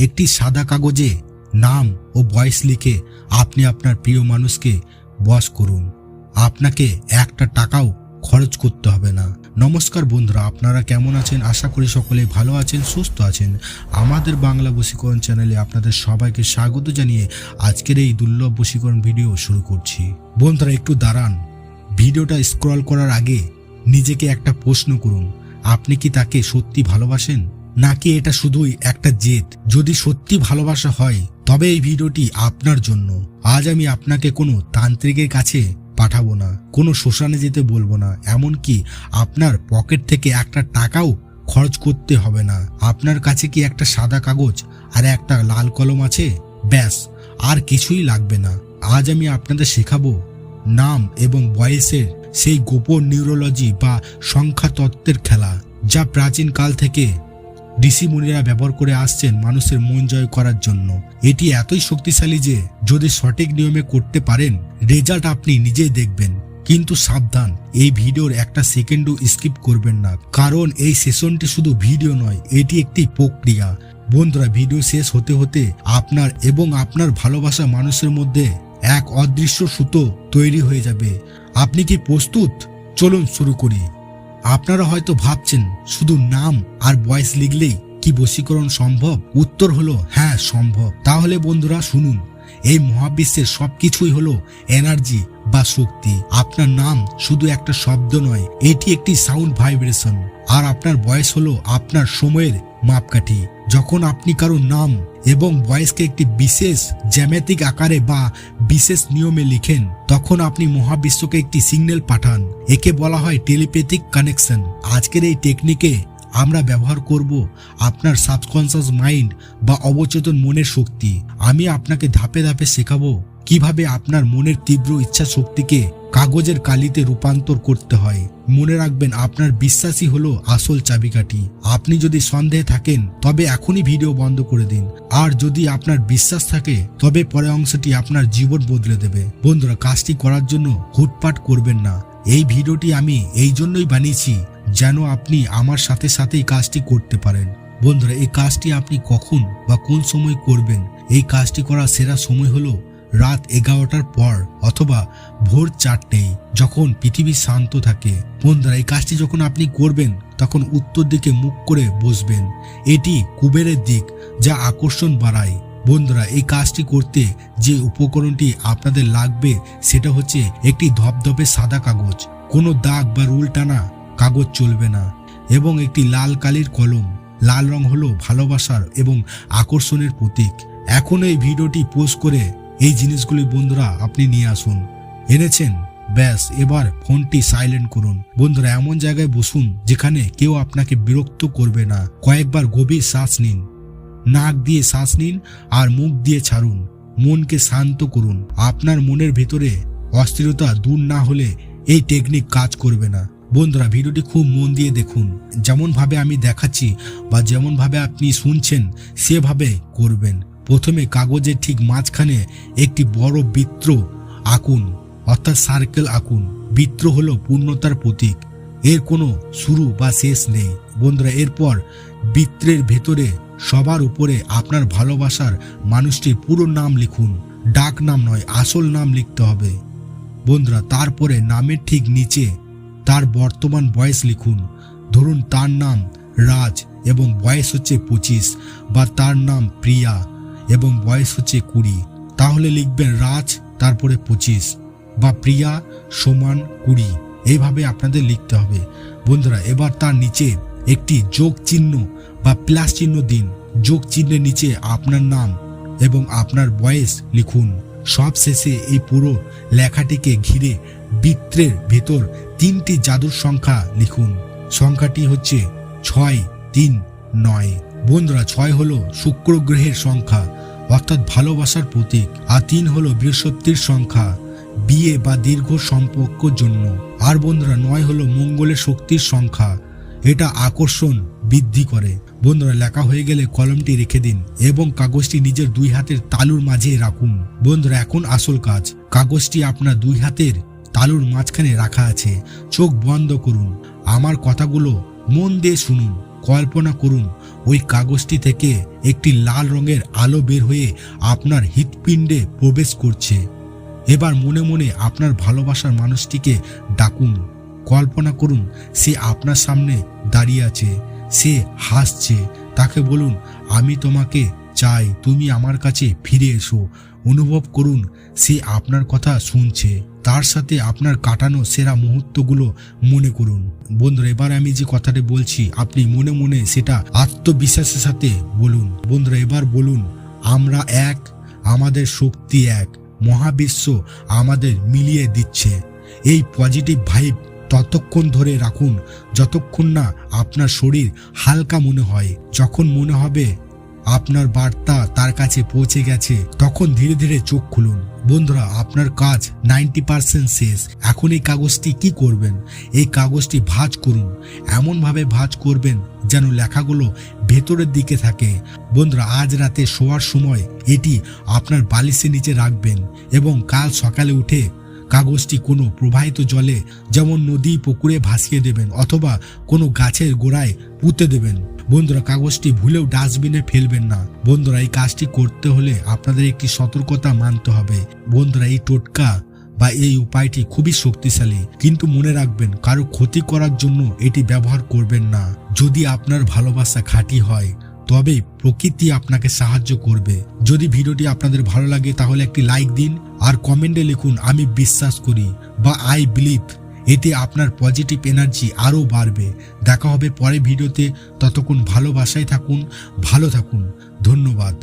একটি সাদা কাগজে নাম ও বয়স লিখে আপনি আপনার প্রিয় মানুষকে বস করুন। আপনাকে একটা টাকাও খরচ করতে হবে না। নমস্কার বন্ধুরা, আপনারা কেমন আছেন? আশা করি সকলে ভালো আছেন, সুস্থ আছেন। আমাদের বাংলা বশীকরণ চ্যানেলে আপনাদের সবাইকে স্বাগত জানিয়ে আজকের এই দুর্লভ বশীকরণ ভিডিও শুরু করছি। বন্ধুরা, একটু দাঁড়ান। ভিডিওটা স্ক্রল করার আগে নিজেকে একটা প্রশ্ন করুন। আপনি কি তাকে সত্যি ভালোবাসেন? নাকি এটা শুধুই একটা জেদ? যদি সত্যি ভালোবাসা হয়, তবে এই ভিডিওটি আপনার জন্য। আজ আমি আপনাকে কোনো তান্ত্রিকের কাছে পাঠাবো না, কোনো শ্মশানে যেতে বলব না, এমনকি আপনার পকেট থেকে একটা টাকাও খরচ করতে হবে না। আপনার কাছে কি একটা সাদা কাগজ আর একটা লাল কলম আছে? ব্যাস, আর কিছুই লাগবে না। আজ আমি আপনাদের শেখাবো নাম এবং বয়সের সেই গোপন নিউরোলজি বা সংখ্যা তত্ত্বের খেলা, যা প্রাচীন কাল থেকে ঋষি মুনিরা ব্যবহার করে আসছেন মানুষের মন জয় করার জন্য। এটি এতই শক্তিশালী যে, যদি সঠিক নিয়মে করতে পারেন, রেজাল্ট আপনি নিজেই দেখবেন। কিন্তু সাবধান, এই ভিডিওর একটা সেকেন্ডও স্কিপ করবেন না। কারণ এই সেশনটি শুধু ভিডিও নয়, এটি একটি প্রক্রিয়া। বন্ধুরা, ভিডিও শেষ হতে হতে আপনার এবং আপনার ভালোবাসা মানুষের মধ্যে এক অদৃশ্য সুতো তৈরি হয়ে যাবে। আপনি কি প্রস্তুত? চলুন শুরু করি। আপনারা হয়তো ভাবছেন, শুধু নাম আর বয়স লিখলেই কি বশীকরণ সম্ভব? উত্তর হলো হ্যাঁ সম্ভব। তাহলে বন্ধুরা, শুনুন। এই মহাবিশ্বের সবকিছুই হলো এনার্জি বা শক্তি। আপনার নাম শুধু একটা শব্দ নয়, এটি একটি সাউন্ড ভাইব্রেশন। আর আপনার বয়স হলো আপনার সময়ের মাপকাঠি। যখন আপনি কারও নাম এবং বয়সকে একটি বিশেষ জ্যামিতিক আকারে বা বিশেষ নিয়মে লিখেন, তখন আপনি মহাবিশ্বকে একটি সিগন্যাল পাঠান। একে বলা হয় টেলিপ্যাথিক কানেকশন। আজকের এই টেকনিকে আমরা ব্যবহার করব আপনার সাবকনসিয়াস মাইন্ড বা অবচেতন মনের শক্তি। আমি আপনাকে ধাপে ধাপে শেখাবো কীভাবে আপনার মনের তীব্র ইচ্ছা শক্তিকে কাগজের কালিতে রূপান্তর করতে হয়। মনে রাখবেন, আপনার বিশ্বাসই হলো আসল চাবিকাঠি। আপনি যদি সন্দেহে থাকেন, তবে এখনই ভিডিও বন্ধ করে দিন। আর যদি আপনার বিশ্বাস থাকে, তবে পরে অংশটি আপনার জীবন বদলে দেবে। বন্ধুরা, কাজটি করার জন্য হুটপাট করবেন না। এই ভিডিওটি আমি এই জন্যই বানিয়েছি, যেন আপনি আমার সাথে সাথেই কাজটি করতে পারেন। বন্ধুরা, এই কাজটি আপনি কখন বা কোন সময় করবেন? এই কাজটি করার সেরা সময় হলো রাত এগারোটার পর অথবা ভোর চারটেই যখন পৃথিবী শান্ত থাকে। বন্ধুরা, এই কাজটি যখন আপনি করবেন, তখন উত্তর দিকে মুখ করে বসবেন। এটি কুবেরের দিক যা আকর্ষণ বাড়ায়। বন্ধুরা, এই কাজটি করতে যে উপকরণটি আপনাদের লাগবে, সেটা হচ্ছে একটি ধপধপে সাদা কাগজ। কোনো দাগ বা রুল টানা কাগজ চলবে না এবং একটি লাল কালির কলম। লাল রং হলো ভালোবাসার এবং আকর্ষণের প্রতীক। এখন এই ভিডিওটি পোস্ট করে এই জিনিসগুলি বন্ধুরা আপনি নিয়ে আসুন। এনেছেন? ব্যাস, এবার ফোনটি সাইলেন্ট করুন। বন্ধুরা, এমন জায়গায় বসুন যেখানে কেউ আপনাকে বিরক্ত করবে না। কয়েকবার গভীর শ্বাস নিন। নাক দিয়ে শ্বাস নিন আর মুখ দিয়ে ছাড়ুন। মনকে শান্ত করুন। আপনার মনের ভেতরে অস্থিরতা দূর না হলে এই টেকনিক কাজ করবে না। বন্ধুরা, ভিডিওটি খুব মন দিয়ে দেখুন। যেমন ভাবে আমি দেখাচ্ছি বা যেমন ভাবে আপনি শুনছেন, সেভাবে করবেন। প্রথমে কাগজের ঠিক মাঝখানে একটি বড় বৃত্ত আঁকুন, অর্থাৎ সার্কেল আঁকুন। বৃত্ত হলো পূর্ণতার প্রতীক। এর কোনো শুরু বা শেষ নেই। বন্ধুরা, এরপর বৃত্তের ভেতরে সবার উপরে আপনার ভালোবাসার মানুষটির পুরো নাম লিখুন। ডাক নাম নয়, আসল নাম লিখতে হবে। বন্ধুরা, তারপরে নামের ঠিক নিচে তার বর্তমান বয়স লিখুন। ধরুন তার নাম রাজ এবং বয়স হচ্ছে পঁচিশ বা তার নাম প্রিয়া। এবং বয়স হচ্ছে কুড়ি। তাহলে লিখবেন রাজ, তারপরে পঁচিশ বা প্রিয়া সমান কুড়ি। এইভাবে আপনাদের লিখতে হবে। বন্ধুরা, এবার তার নিচে একটি যোগ চিহ্ন বা প্লাস চিহ্ন দিন। যোগ চিহ্নের নিচে আপনার নাম এবং আপনার বয়স লিখুন। সব শেষে এই পুরো লেখাটিকে ঘিরে বৃত্তের ভেতর তিনটি জাদুর সংখ্যা লিখুন। সংখ্যাটি হচ্ছে ছয়, তিন, নয়। বন্ধুরা, ছয় হলো শুক্র গ্রহের সংখ্যা। অর্থাৎ ভালোবাসার প্রতীক। আর তিন হলো বৃহস্পতির সংখ্যা, বিয়ে বা দীর্ঘ সম্পর্ক জন্য। আর বন্ধুরা, নয় হলো মঙ্গলের শক্তির সংখ্যা। এটা আকর্ষণ বৃদ্ধি করে। বন্ধুরা, লেখা হয়ে গেলে কলমটি রেখে দিন এবং কাগজটি নিজের দুই হাতের তালুর মাঝে রাখুন। বন্ধুরা, এখন আসল কাজ। কাগজটি আপনার দুই হাতের তালুর মাঝখানে রাখা আছে। চোখ বন্ধ করুন। আমার কথাগুলো মন দিয়ে শুনুন। কল্পনা করুন, ওই কাগজটি থেকে একটি লাল রঙের আলো বের হয়ে আপনার হৃৎপিণ্ডে প্রবেশ করছে। এবার মনে মনে আপনার ভালোবাসার মানুষটিকে ডাকুন। কল্পনা করুন, সে আপনার সামনে দাঁড়িয়ে আছে, সে হাসছে। তাকে বলুন, আমি তোমাকে চাই তুমি আমার কাছে ফিরে এসো। অনুভব করুন, সে আপনার কথা শুনছে। তার সাথে আপনার কাটানো সেরা মুহূর্তগুলো মনে করুন। বন্ধুরা, এবার আমি যে কথাটি বলছি, আপনি মনে মনে সেটা আত্মবিশ্বাসের সাথে বলুন। বন্ধুরা, এবার বলুন, আমরা এক, আমাদের শক্তি এক, মহাবিশ্ব আমাদের মিলিয়ে দিচ্ছে। এই পজিটিভ ভাইব ততক্ষণ ধরে রাখুন, যতক্ষণ না আপনার শরীর হালকা মনে হয়। যখন মনে হবে আপনার বার্তা তার কাছে পৌঁছে গেছে, তখন ধীরে ধীরে চোখ খুলুন। বন্ধুরা, আপনার কাজ নাইনটি পার্সেন্ট শেষ। এখন এই কাগজটি কি করবেন? এই কাগজটি ভাঁজ করুন। এমনভাবে ভাঁজ করবেন যেন লেখাগুলো ভেতরের দিকে থাকে। বন্ধুরা, আজ রাতে শোয়ার সময় এটি আপনার বালিশের নিচে রাখবেন এবং কাল সকালে উঠে কাগজটি কোনো প্রবাহিত জলে যেমন নদী পুকুরে ভাসিয়ে দেবেন অথবা কোনো গাছের গোড়ায় পুঁতে দেবেন। বন্ধুরা, কাগজটি ভুলেও ডাস্টবিনে ফেলবেন না। বন্ধুরা, এই কাজটি করতে হলে আপনাদের একটি সতর্কতা মানতে হবে। বন্ধুরা, এই টোটকা বা এই উপায়টি খুবই শক্তিশালী। কিন্তু মনে রাখবেন, কারও ক্ষতি করার জন্য এটি ব্যবহার করবেন না। যদি আপনার ভালোবাসা খাঁটি হয় তবে প্রকৃতি আপনাকে সাহায্য করবে। যদি ভিডিওটি আপনাদের ভালো লাগে, তাহলে একটি লাইক দিন আর কমেন্টে লিখুন, আমি বিশ্বাস করি বা আই বিলিভ এতে আপনার পজিটিভ এনার্জি আরও বাড়বে। দেখা হবে পরে ভিডিওতে। ততক্ষণ ভালোবাসায় থাকুন, ভালো থাকুন। ধন্যবাদ।